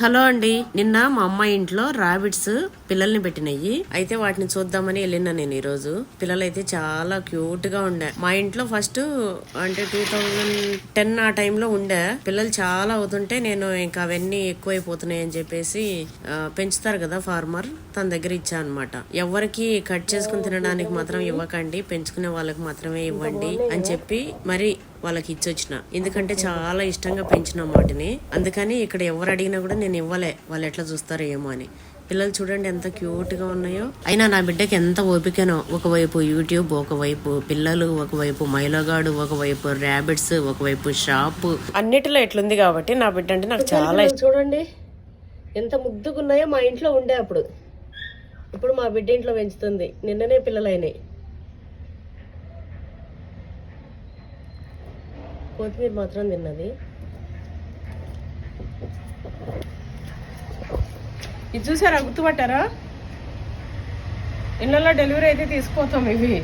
Hello అండి. నిన్న మా అమ్మ ఇంట్లో రాబిట్స్ పిల్లల్ని పెట్టినాయి అయితే వాటిని చూద్దామని వెళ్ళిన నేను ఈ రోజు చాలా క్యూట్గా ఉండే. మా ఇంట్లో ఫస్ట్ అంటే టూ థౌజండ్ టెన్ ఆ టైంలో ఉండే. పిల్లలు చాలా అవుతుంటే నేను ఇంకా అవన్నీ ఎక్కువైపోతున్నాయి అని చెప్పేసి పెంచుతారు కదా ఫార్మర్ తన దగ్గర ఇచ్చా అనమాట ఎవరికి కట్ చేసుకుని తినడానికి మాత్రం ఇవ్వకండి. పెంచుకునే వాళ్ళకి మాత్రమే ఇవ్వండి అని చెప్పి మరి వాళ్ళకి ఇచ్చొచ్చిన. ఎందుకంటే చాలా ఇష్టంగా పెంచిన వాటిని అందుకని ఇక్కడ ఎవరు అడిగినా కూడా నేను ఇవ్వలే. వాళ్ళు ఎట్లా చూస్తారో ఏమో అని. పిల్లలు చూడండి ఎంత క్యూట్గా ఉన్నాయో. అయినా నా బిడ్డకి ఎంత ఓపికనో. ఒకవైపు యూట్యూబ్ ఒకవైపు పిల్లలు ఒకవైపు మైలగాడు ఒకవైపు ర్యాబిట్స్ ఒకవైపు షాప్. అన్నిటిలో ఎట్లుంది కాబట్టి నా బిడ్డ అంటే నాకు చాలా చూడండి. ఎంత ముద్దుగున్నాయో మా ఇంట్లో ఉండే అప్పుడు. ఇప్పుడు మా బిడ్డ ఇంట్లో పెంచుతుంది. నిన్ననే పిల్లలైనాయి. కొత్తిమీర మాత్రం తిన్నది. ఇది చూసారా గుర్తుపట్టారా? ఇళ్ళల్లో డెలివరీ అయితే తీసుకుపోతాం ఇవి.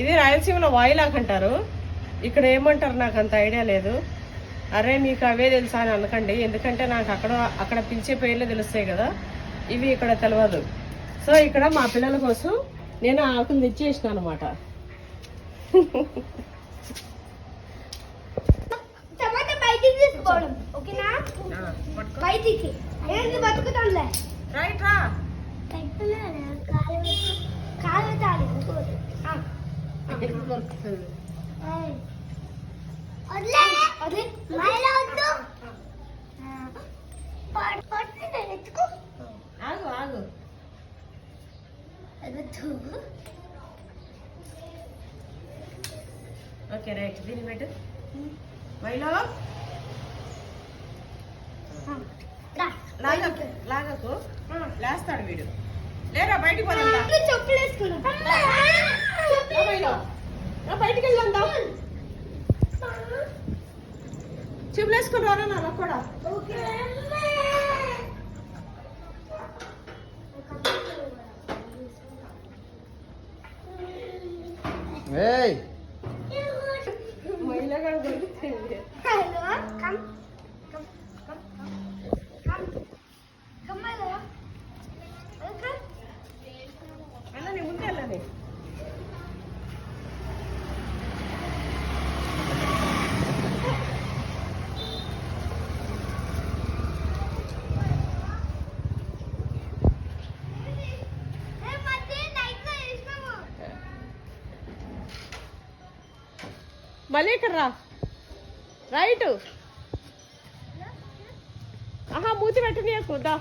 ఇది రాయలసీమలో వాయిలాక్ అంటారు. ఇక్కడ ఏమంటారు నాకు అంత ఐడియా లేదు. అరే మీకు అవే తెలుసా అని అనకండి. ఎందుకంటే నాకు అక్కడ అక్కడ పిలిచే పేర్లు తెలుస్తాయి కదా. ఇవి ఇక్కడ తెలియదు సో ఇక్కడ మా పిల్లల కోసం నేను ఆ ఆకులు తెచ్చేసిన అనమాట బయటికి ఓకే రైట్. దీన్ని పెట్టు. రా. లాగకు లాగకు. లేస్తాడు వీడు. లేరా బయటికి పోదాం చెప్పులు రా బయటికి వెళ్దాం చెప్పులు వేసుకుని రారా నాన్న కూడా ఏయ్ మైలగా దొరుకుతుంది hello come come come come come hello okay అలా మళ్ళీ ఇక్కడ రా. రైట్ ఆహా మూతి పెట్టనీయకు దా.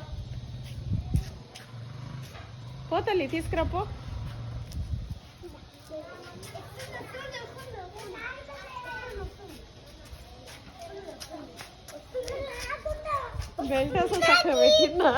పోతల్లి తీసుకురా పో. బెల్ట్ అసలు చక్కగా పెట్టినా